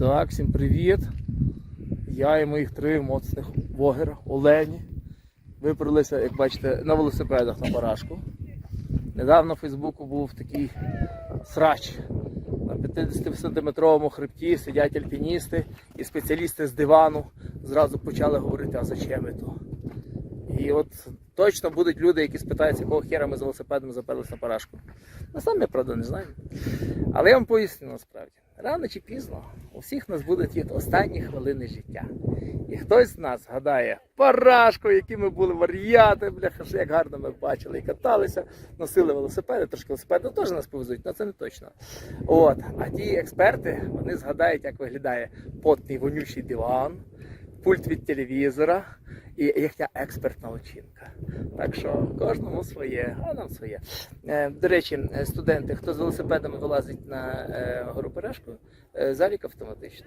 Так, всім привіт. Я і моїх три моцних вогера, олені. Виправилися, як бачите, на велосипедах на барашку. Недавно в Фейсбуку був такий срач. На 50-сантиметровому хребті сидять альпіністи і спеціалісти з дивану зразу почали говорити, а зачем ви то? І от точно будуть люди, які спитаються, якого хера ми з велосипедом заперлися на парашку. Ну, сам я правда не знаю. Але я вам поясню насправді. Рано чи пізно у всіх нас будуть ті останні хвилини життя. І хтось з нас згадає парашку, які ми були варіати, бляха, як гарно ми бачили і каталися, носили велосипеди, трошки велосипеди теж нас повезуть, але це не точно. От. А ті експерти вони згадають, як виглядає потний вонючий диван, пульт від телевізора і їхня експертна оцінка. Так що кожному своє, а нам своє. Е, До речі, студенти, хто з велосипедами вилазить на е, гору Перешку, е, залік автоматично.